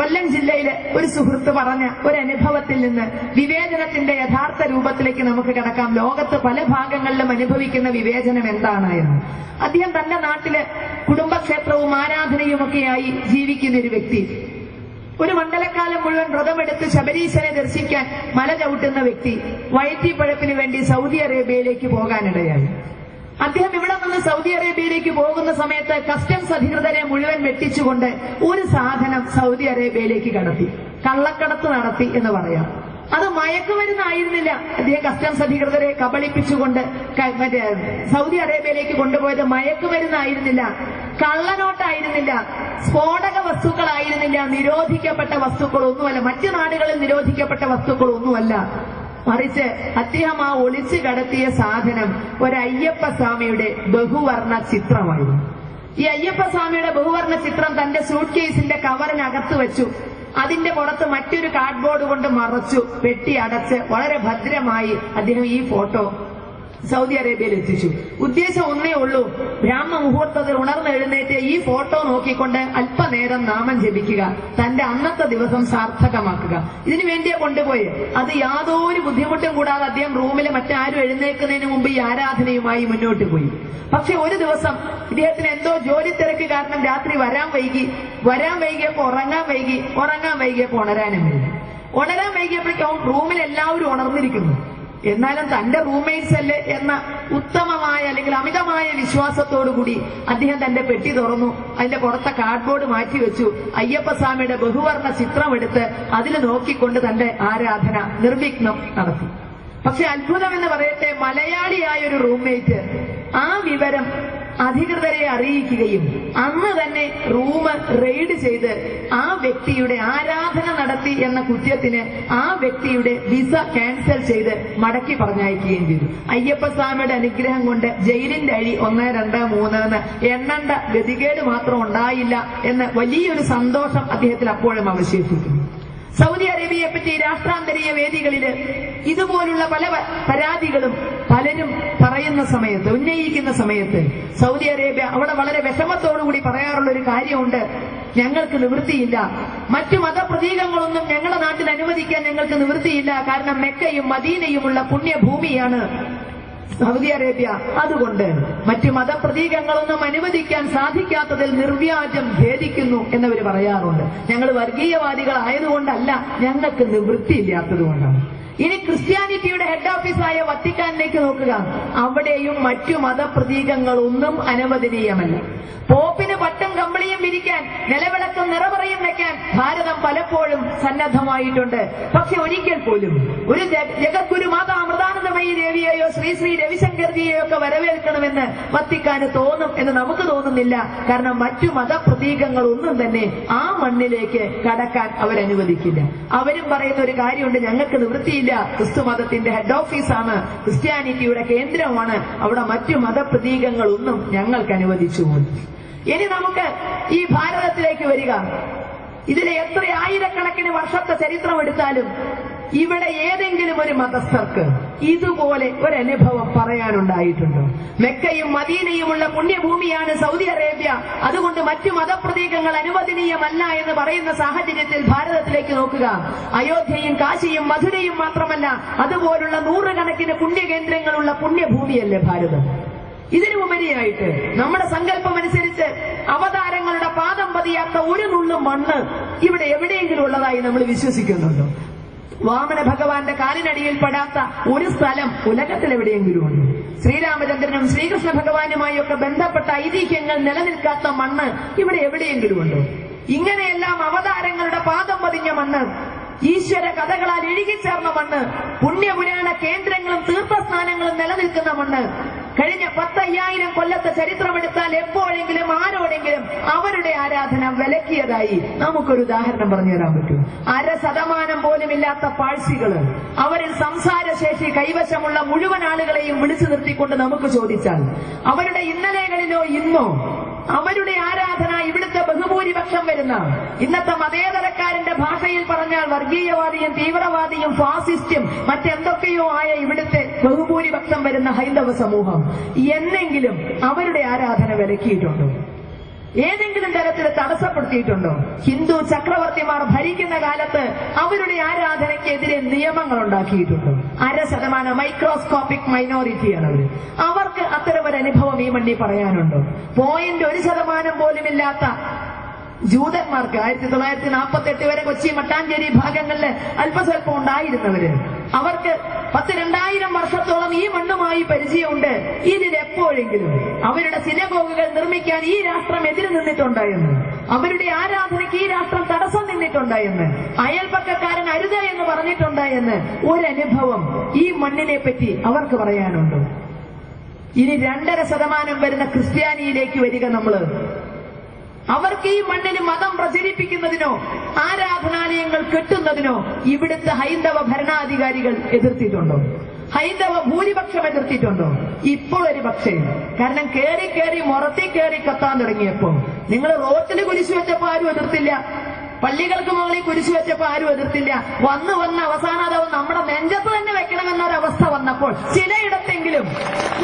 കൊല്ലം ജില്ലയിലെ ഒരു സുഹൃത്ത് പറഞ്ഞ ഒരു അനുഭവത്തിൽ നിന്ന് വിവേചനത്തിന്റെ യഥാർത്ഥ രൂപത്തിലേക്ക് നമുക്ക് കിടക്കാം. ലോകത്ത് പല ഭാഗങ്ങളിലും അനുഭവിക്കുന്ന വിവേചനം എന്താണ് എന്ന് അദ്ദേഹം തന്റെ നാട്ടിൽ കുടുംബക്ഷേത്രവും ആരാധനയും ഒക്കെയായി ജീവിക്കുന്ന ഒരു വ്യക്തി. ഒരു മണ്ഡലക്കാലം മുഴുവൻ വ്രതമെടുത്ത് ശബരീശനെ ദർശിക്കാൻ മല ചവിട്ടുന്ന വ്യക്തി വയറ്റിപ്പഴപ്പിന് വേണ്ടി സൗദി അറേബ്യയിലേക്ക് പോകാനിടയായി. അദ്ദേഹം ഇവിടെ നിന്ന് സൗദി അറേബ്യയിലേക്ക് പോകുന്ന സമയത്ത് കസ്റ്റംസ് അധികൃതരെ മുഴുവൻ വെട്ടിച്ചുകൊണ്ട് ഒരു സാധനം സൗദി അറേബ്യയിലേക്ക് കടത്തി. കള്ളക്കടത്ത് നടത്തി എന്ന് പറയാം. അത് മയക്കുമരുന്നായിരുന്നില്ല അദ്ദേഹം കസ്റ്റംസ് അധികൃതരെ കബളിപ്പിച്ചുകൊണ്ട് മറ്റേ സൗദി അറേബ്യയിലേക്ക് കൊണ്ടുപോയത് മയക്കുമരുന്നായിരുന്നില്ല കള്ളനോട്ടായിരുന്നില്ല. സ്ഫോടക വസ്തുക്കളായിരുന്നില്ല. നിരോധിക്കപ്പെട്ട വസ്തുക്കളൊന്നുമല്ല. മറ്റു നാടുകളിൽ നിരോധിക്കപ്പെട്ട വസ്തുക്കളൊന്നുമല്ല. മറിച്ച് അദ്ദേഹം ആ ഒളിച്ചു കടത്തിയ സാധനം ഒരു അയ്യപ്പ സ്വാമിയുടെ ബഹുവർണ ചിത്രമായിരുന്നു. ഈ അയ്യപ്പ സ്വാമിയുടെ ബഹുവർണ ചിത്രം തന്റെ സൂട്ട് കേസിന്റെ കവറിനകത്ത് വെച്ചു. അതിന്റെ പുറത്ത് മറ്റൊരു കാർഡ്ബോർഡ് കൊണ്ട് മറച്ചു പെട്ടി അടച്ച് വളരെ ഭദ്രമായി അദ്ദേഹം ഈ ഫോട്ടോ സൗദി അറേബ്യയിൽ എത്തിച്ചു. ഉദ്ദേശം ഒന്നേ ഉള്ളൂ. ബ്രാഹ്മ മുഹൂർത്തത്തിൽ ഉണർന്നെഴുന്നേറ്റ് ഈ ഫോട്ടോ നോക്കിക്കൊണ്ട് അല്പനേരം നാമം ജപിക്കുക. തന്റെ അന്നത്തെ ദിവസം സാർത്ഥകമാക്കുക. ഇതിനു വേണ്ടിയാ കൊണ്ടുപോയി. അത് യാതൊരു ബുദ്ധിമുട്ടും കൂടാതെ അദ്ദേഹം റൂമിൽ മറ്റാരും എഴുന്നേൽക്കുന്നതിന് മുമ്പ് ഈ ആരാധനയുമായി മുന്നോട്ട് പോയി. പക്ഷെ ഒരു ദിവസം ഇദ്ദേഹത്തിന് എന്തോ ജോലി തിരക്ക് കാരണം രാത്രി വരാൻ വൈകി. വരാൻ വൈകിയപ്പോ ഉറങ്ങാൻ വൈകി. ഉറങ്ങാൻ വൈകിയപ്പോ ഉണരാനും വൈകി. ഉണരാൻ വൈകിയപ്പോഴേക്കും റൂമിൽ എല്ലാവരും ഉണർന്നിരിക്കുന്നു. എന്നാലും തന്റെ റൂംമേറ്റ്സ് അല്ലേ എന്ന ഉത്തമമായ അല്ലെങ്കിൽ അമിതമായ വിശ്വാസത്തോടു കൂടി അദ്ദേഹം തന്റെ പെട്ടി തുറന്നു. അതിന്റെ പുറത്തെ കാർഡ്ബോർഡ് മാറ്റിവെച്ചു അയ്യപ്പസ്വാമിയുടെ ചിത്രം ചിത്രമെടുത്ത് അതിൽ നോക്കിക്കൊണ്ട് തന്റെ ആരാധന നിർവിഘ്നം നടത്തി. പക്ഷെ അത്ഭുതം എന്ന് പറയട്ടെ മലയാളിയായ ഒരു റൂംമേറ്റ് ആ വിവരം അധികൃതരെ അറിയിക്കുകയും അന്ന് തന്നെ റൂം റെയ്ഡ് ചെയ്ത് ആ വ്യക്തിയുടെ ആരാധന നടത്തി എന്ന കുറ്റത്തിന് ആ വ്യക്തിയുടെ വിസ ക്യാൻസൽ ചെയ്ത് മടക്കി പറഞ്ഞയക്കുകയും ചെയ്തു. അയ്യപ്പസ്വാമിയുടെ അനുഗ്രഹം കൊണ്ട് ജയിലിന്റെ അഴി ഒന്ന് രണ്ട് മൂന്ന് എന്ന് എണ്ണണ്ട ഗതികേട് മാത്രം ഉണ്ടായില്ല എന്ന് വലിയൊരു സന്തോഷം അദ്ദേഹത്തിൽ അപ്പോഴും അവശേഷിക്കുന്നു. സൗദി അറേബ്യയെ പറ്റി രാഷ്ട്രാന്തരീയ വേദികളിൽ ഇതുപോലുള്ള പല പരാതികളും പലരും പറയുന്ന സമയത്ത് ഉന്നയിക്കുന്ന സമയത്ത് സൗദി അറേബ്യ അവിടെ വളരെ വിഷമത്തോടുകൂടി പറയാറുള്ള ഒരു കാര്യമുണ്ട്. ഞങ്ങൾക്ക് നിവൃത്തിയില്ല. മറ്റു മതപ്രതീകങ്ങളൊന്നും ഞങ്ങളുടെ നാട്ടിൽ അനുവദിക്കാൻ ഞങ്ങൾക്ക് നിവൃത്തിയില്ല. കാരണം മെക്കയും മദീനയുമുള്ള പുണ്യഭൂമിയാണ് സൗദി അറേബ്യ. അതുകൊണ്ട് മറ്റു മതപ്രതീകങ്ങളൊന്നും അനുവദിക്കാൻ സാധിക്കാത്തതിൽ നിർവ്യാജം ഖേദിക്കുന്നു എന്നവർ പറയാറുണ്ട്. ഞങ്ങൾ വർഗീയവാദികളായതുകൊണ്ടല്ല ഞങ്ങൾക്ക് നിവൃത്തിയില്ലാത്തത് കൊണ്ടാണ് ഇനി ക്രിസ്ത്യാനിറ്റിയുടെ ഹെഡ് ഓഫീസായ വത്തിക്കാനിലേക്ക് നോക്കുക. അവിടെയും മറ്റു മതപ്രതീകങ്ങളൊന്നും അനുവദനീയമല്ല. പോപ്പിന് പട്ടും കമ്പിളിയും വിരിക്കാൻ നിലവിളക്കും നിറപറയും വെക്കാൻ ഭാരതം പലപ്പോഴും സന്നദ്ധമായിട്ടുണ്ട്. പക്ഷെ ഒരിക്കൽ പോലും ഒരു ജഗ- ജഗദ്ഗുരു മാതാ അമൃതാനന്ദമയി ദേവിയെയോ ശ്രീ ശ്രീ രവിശങ്കർജിയെയോ ഒക്കെ വരവേൽക്കണമെന്ന് വത്തിക്കാന് തോന്നും എന്ന് നമുക്ക് തോന്നുന്നില്ല. കാരണം മറ്റു മതപ്രതീകങ്ങൾ ഒന്നും തന്നെ ആ മണ്ണിലേക്ക് കടക്കാൻ അവരനുവദിക്കില്ല. അവരും പറയുന്ന ഒരു കാര്യമുണ്ട് ഞങ്ങൾക്ക് നിവൃത്തിയില്ല ക്രിസ്തു മതത്തിന്റെ ഹെഡ് ഓഫീസാണ് ക്രിസ്ത്യാനിറ്റിയുടെ കേന്ദ്രമാണ്. അവിടെ മറ്റു മതപ്രതീകങ്ങളൊന്നും ഞങ്ങൾക്ക് അനുവദിച്ചു ഇനി നമുക്ക് ഈ ഭാരതത്തിലേക്ക് വരിക. ഇതിലെ എത്ര ആയിരക്കണക്കിന് വർഷത്തെ ചരിത്രം എടുത്താലും ഇവിടെ ഏതെങ്കിലും ഒരു മതസ്ഥർക്ക് ഇതുപോലെ ഒരു അനുഭവം പറയാനുണ്ടായിട്ടുണ്ടോ. മെക്കയും മദീനയുമുള്ള പുണ്യഭൂമിയാണ് സൗദി അറേബ്യ. അതുകൊണ്ട് മറ്റു മതപ്രതീകങ്ങൾ അനുവദനീയമല്ല എന്ന് പറയുന്ന സാഹചര്യത്തിൽ ഭാരതത്തിലേക്ക് നോക്കുക. അയോധ്യയും കാശിയും മധുരയും മാത്രമല്ല അതുപോലുള്ള നൂറുകണക്കിന് പുണ്യകേന്ദ്രങ്ങളുള്ള പുണ്യഭൂമിയല്ലേ ഭാരതം. ഇതിനു ഉപരിയായിട്ട് നമ്മുടെ സങ്കല്പം അനുസരിച്ച് അവതാരങ്ങളുടെ പാദം പതിയാത്ത ഒരു നുള്ളു മണ്ണ് ഇവിടെ എവിടെയെങ്കിലും ഉള്ളതായി നമ്മൾ വിശ്വസിക്കുന്നുണ്ടോ. വാമന ഭഗവാന്റെ കാലിനടിയിൽ പെടാത്ത ഒരു സ്ഥലം ഉലകത്തിൽ എവിടെയെങ്കിലും ഉണ്ട് ശ്രീരാമചന്ദ്രനും ശ്രീകൃഷ്ണ ഭഗവാനുമായി ഒക്കെ ബന്ധപ്പെട്ട ഐതിഹ്യങ്ങൾ നിലനിൽക്കാത്ത മണ്ണ് ഇവിടെ എവിടെയെങ്കിലും ഉണ്ടോ ഇങ്ങനെയെല്ലാം അവതാരങ്ങളുടെ പാദം പതിഞ്ഞ മണ്ണ് ഈശ്വര കഥകളാൽ ഇഴുകിച്ചേർന്ന മണ്ണ് പുണ്യപുരാണ കേന്ദ്രങ്ങളും തീർത്ഥസ്നാനങ്ങളും നിലനിൽക്കുന്ന മണ്ണ് കഴിഞ്ഞ പത്തയ്യായിരം കൊല്ലത്തെ ചരിത്രമെടുത്താൽ എപ്പോഴെങ്കിലും ആരോടെങ്കിലും അവരുടെ ആരാധന വിലക്കിയതായി നമുക്കൊരു ഉദാഹരണം പറഞ്ഞു തരാൻ പറ്റും. അര ശതമാനം പോലും ഇല്ലാത്ത പാഴ്സികൾ അവരിൽ സംസാരശേഷി കൈവശമുള്ള മുഴുവൻ ആളുകളെയും വിളിച്ചു നിർത്തിക്കൊണ്ട് നമുക്ക് ചോദിച്ചാൽ അവരുടെ ഇന്നലെകളിലോ ഇന്നോ അവരുടെ ആരാധന ഇവിടുത്തെ ബഹുഭൂരിപക്ഷം വരുന്ന ഇന്നത്തെ മതേതരക്കാരന്റെ ഭാഷയിൽ പറഞ്ഞാൽ വർഗീയവാദിയും തീവ്രവാദിയും ഫാസിസ്റ്റും മറ്റെന്തൊക്കെയോ ആയ ഇവിടുത്തെ ബഹുഭൂരിപക്ഷം വരുന്ന ഹൈന്ദവ സമൂഹം എന്നെങ്കിലും അവരുടെ ആരാധന വിലക്കിയിട്ടുണ്ടോ? ഏതെങ്കിലും തരത്തിൽ തടസ്സപ്പെടുത്തിയിട്ടുണ്ടോ? ഹിന്ദു ചക്രവർത്തിമാർ ഭരിക്കുന്ന കാലത്ത് അവരുടെ ആരാധനയ്ക്കെതിരെ നിയമങ്ങൾ ഉണ്ടാക്കിയിട്ടുണ്ടോ? അര ശതമാനം മൈക്രോസ്കോപ്പിക് മൈനോറിറ്റിയാണ് അവർ അവർക്ക് അത്തരം ഒരു അനുഭവം ഈ മണ്ണി പറയാനുണ്ടോ. പോയിന്റ് ഒരു ശതമാനം പോലുമില്ലാത്ത ജൂതന്മാർക്ക് ആയിരത്തി തൊള്ളായിരത്തി നാൽപ്പത്തി എട്ട് വരെ കൊച്ചി മട്ടാഞ്ചേരി ഭാഗങ്ങളിൽ അല്പസ്വല്പം ഉണ്ടായിരുന്നവര് അവർക്ക് പത്ത് രണ്ടായിരം വർഷത്തോളം ഈ മണ്ണുമായി പരിചയമുണ്ട്. ഇതിൽ എപ്പോഴെങ്കിലും അവരുടെ സിനഗോഗുകൾ നിർമ്മിക്കാൻ ഈ രാഷ്ട്രം എതിര് നിന്നിട്ടുണ്ടായെന്ന് അവരുടെ ആരാധനയ്ക്ക് ഈ രാഷ്ട്രം തടസ്സം നിന്നിട്ടുണ്ടായെന്ന് അയൽപക്കക്കാരൻ അരുത് എന്ന് പറഞ്ഞിട്ടുണ്ടായെന്ന് ഒരനുഭവം ഈ മണ്ണിനെ പറ്റി അവർക്ക് പറയാനുണ്ട്. ഇനി രണ്ടര ശതമാനം വരുന്ന ക്രിസ്ത്യാനിയിലേക്ക് വരിക നമ്മൾ. അവർക്ക് ഈ മണ്ണിന് മതം പ്രചരിപ്പിക്കുന്നതിനോ ആരാധനാലയങ്ങൾ കെട്ടുന്നതിനോ ഇവിടുത്തെ ഹൈന്ദവ ഭരണാധികാരികൾ എതിർത്തിട്ടുണ്ടോ. ഹൈന്ദവ ഭൂരിപക്ഷം എതിർത്തിട്ടുണ്ടോ ഇപ്പോൾ ഒരു പക്ഷേ. കാരണം കയറി കയറി മുറത്തി കയറി കത്താൻ തുടങ്ങിയപ്പോ നിങ്ങൾ റോട്ടിൽ കുരിശു വെച്ചപ്പോ ആരും എതിർത്തില്ല. പള്ളികൾക്ക് മുകളിൽ കുരിശു വെച്ചപ്പോ ആരും എതിർത്തില്ല. വന്ന് വന്ന് അവസാനം അത് നമ്മുടെ നെഞ്ചത്ത് തന്നെ വെക്കണമെന്നൊരവസ്ഥ വന്നപ്പോൾ ചിലയിടത്തെങ്കിലും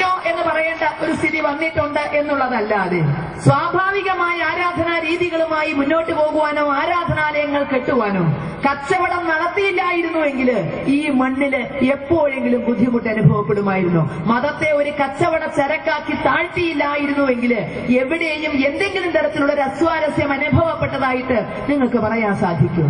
നോ എന്ന് പറയേണ്ട ഒരു സ്ഥിതി വന്നിട്ടുണ്ട് എന്നുള്ളതല്ലാതെ സ്വാഭാവികമായ ആരാധനാ രീതികളുമായി മുന്നോട്ട് പോകുവാനോ ആരാധനാലയങ്ങൾ കെട്ടുവാനോ കച്ചവടം നടത്തിയില്ലായിരുന്നുവെങ്കിൽ ഈ മണ്ണിൽ എപ്പോഴെങ്കിലും ബുദ്ധിമുട്ട് അനുഭവപ്പെടുമായിരുന്നു. മതത്തെ ഒരു കച്ചവട ചരക്കാക്കി താഴ്ത്തിയില്ലായിരുന്നുവെങ്കിൽ എവിടെയും എന്തെങ്കിലും തരത്തിലുള്ള ഒരു അസ്വാരസ്യം അനുഭവപ്പെട്ടതായിട്ട് നിങ്ങൾക്ക് പറയാൻ സാധിക്കും.